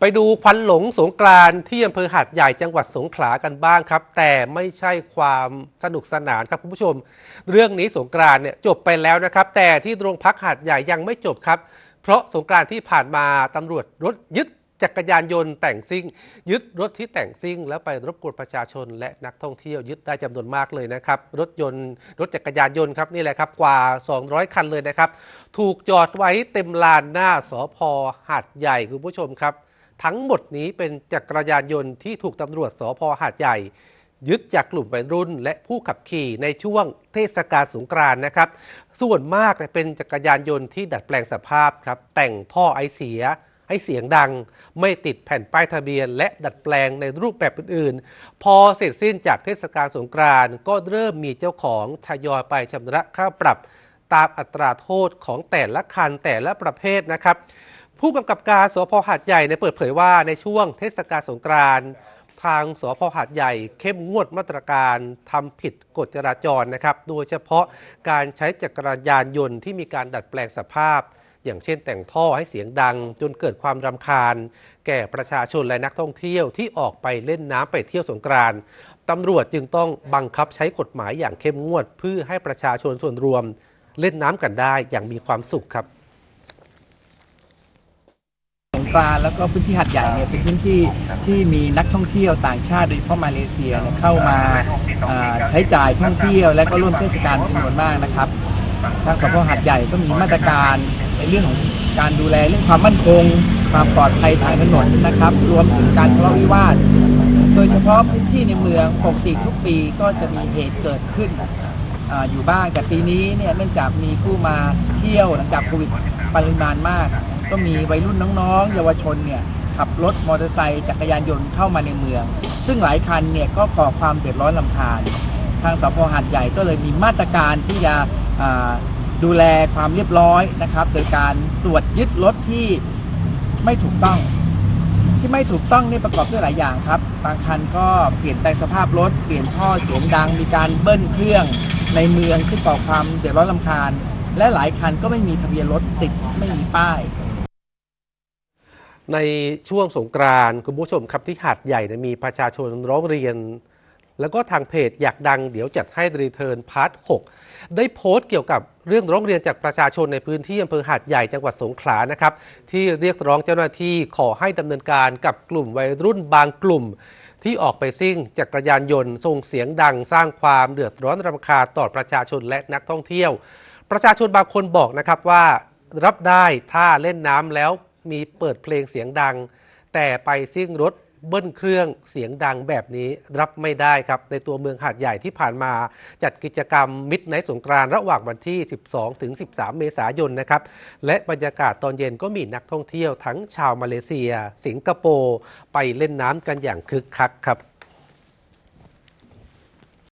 ไปดูควันหลงสงกรานที่อำเภอหาดใหญ่จังหวัดสงขลากันบ้างครับ แต่ไม่ใช่ความสนุกสนานครับคุณผู้ชม เรื่องนี้สงกรานเนี่ยจบไปแล้วนะครับ แต่ที่โรงพักหาดใหญ่ยังไม่จบครับ เพราะสงกรานที่ผ่านมาตำรวจรถยึดจักรยานยนต์แต่งซิ่ง ยึดรถที่แต่งซิ่ง แล้วไปรบกวนประชาชน และนักท่องเที่ยวยึดได้จำนวนมากเลยนะครับ รถยนต์รถจักรยานยนต์ครับนี่แหละครับกว่า 200 คันเลยนะครับ ถูกจอดไว้เต็มลานหน้าสพหาดใหญ่คุณผู้ชมครับ ทั้งหมดนี้เป็นจักรยานยนต์ที่ถูกตำรวจสพหาดใหญ่ ยึดจากกลุ่มวัยรุ่น และผู้ขับขี่ในช่วงเทศกาลสงกรานต์นะครับ ส่วนมากเป็นจักรยานยนต์ที่ดัดแปลงสภาพครับแต่งท่อไอเสียให้เสียงดังไม่ติดแผ่นป้ายทะเบียน และดัดแปลงในรูปแบบอื่นๆ พอเสร็จสิ้นจากเทศกาลสงกรานต์ก็เริ่มมีเจ้าของทยอยไปชำระค่าปรับ ตามอัตราโทษของแต่ละคันแต่ละประเภทนะครับ ผู้กำกับการสพหาดใหญ่เนี่ยเปิดเผยว่าในช่วงเทศกาลสงกรานต์ทางสพหาดใหญ่เข้มงวดมาตรการทำผิดกฎจราจรนะครับ โดยเฉพาะการใช้จักรยานยนต์ที่มีการดัดแปลงสภาพ อย่างเช่นแต่งท่อให้เสียงดัง จนเกิดความรำคาญ แก่ประชาชนและนักท่องเที่ยวที่ออกไปเล่นน้ำไปเที่ยวสงกรานต์ตำรวจจึงต้องบังคับใช้กฎหมายอย่างเข้มงวด เพื่อให้ประชาชนส่วนรวม เล่นน้ำกันได้อย่างมีความสุขครับ สงกรานต์แล้วก็พื้นที่หัดใหญ่เนี่ยเป็นพื้นที่ที่มีนักท่องเที่ยวต่างชาติโดยเฉพาะมาเลเซียเนี่ยเข้ามาอ่าใช้จ่ายท่องเที่ยว และก็ร่วมเทศกาลเป็นจำนวนมากนะครับทางสพหัดใหญ่ก็มีมาตรการในเรื่องของการดูแลเรื่องความมั่นคง ความปลอดภัยทางถนนนะครับ รวมถึงการทะเลาะวิวาทโดยเฉพาะพื้นที่ในเมืองปกติทุกปีก็จะมีเหตุเกิดขึ้นอาอยู่บ้างแต่ปีนี้เนี่ยเนื่องจากมีผู้มาเที่ยวหลังจากโควิด ปริมาณมาก ก็มีวัยรุ่นน้องๆ เยาวชนเนี่ยขับรถมอเตอร์ไซค์จักรยานยนต์เข้ามาในเมือง ซึ่งหลายคันเนี่ยก็ก่อความเดือดร้อนลำคาญ ทางสพหัดใหญ่ก็เลยมีมาตรการที่จะดูแลความเรียบร้อยนะครับ โดยการตรวจยึดรถที่ไม่ถูกต้อง ที่ไม่ถูกต้องนี่ประกอบด้วยหลายอย่างครับ บางคันก็เปลี่ยนแปลงสภาพรถ เปลี่ยนท่อเสียงดัง มีการเบิ้ลเครื่องในเมืองซึ่งก่อความเดือดร้อนลำคาญ และหลายคันก็ไม่มีทะเบียนรถติดไม่มีป้าย ในช่วงสงกรานต์คุณผู้ชมครับที่หาดใหญ่เนี่ยมีประชาชนร้องเรียน แล้วก็ทางเพจอยากดังเดี๋ยวจัดให้รีเทิร์นพาร์ท 6 ได้โพสต์เกี่ยวกับเรื่องร้องเรียนจากประชาชนในพื้นที่อำเภอหาดใหญ่จังหวัดสงขลานะครับ ที่เรียกร้องเจ้าหน้าที่ขอให้ดำเนินการกับกลุ่มวัยรุ่นบางกลุ่ม ที่ออกไปซิ่งจักรยานยนต์ส่งเสียงดังสร้างความเดือดร้อนรำคาญต่อประชาชนและนักท่องเที่ยว ประชาชนบางคนบอกนะครับว่ารับได้ถ้าเล่นน้ำแล้วมีเปิดเพลงเสียงดัง แต่ไปซิ่งรถเบิ้ลเครื่องเสียงดังแบบนี้รับไม่ได้ครับ ในตัวเมืองหาดใหญ่ที่ผ่านมาจัดกิจกรรมมิดไนท์สงกรานระหว่างวันที่ 12 ถึง 13 เมษายนนะครับ และบรรยากาศตอนเย็นก็มีนักท่องเที่ยวทั้งชาวมาเลเซีย สิงคโปร์ ไปเล่นน้ำกันอย่างคึกคักครับ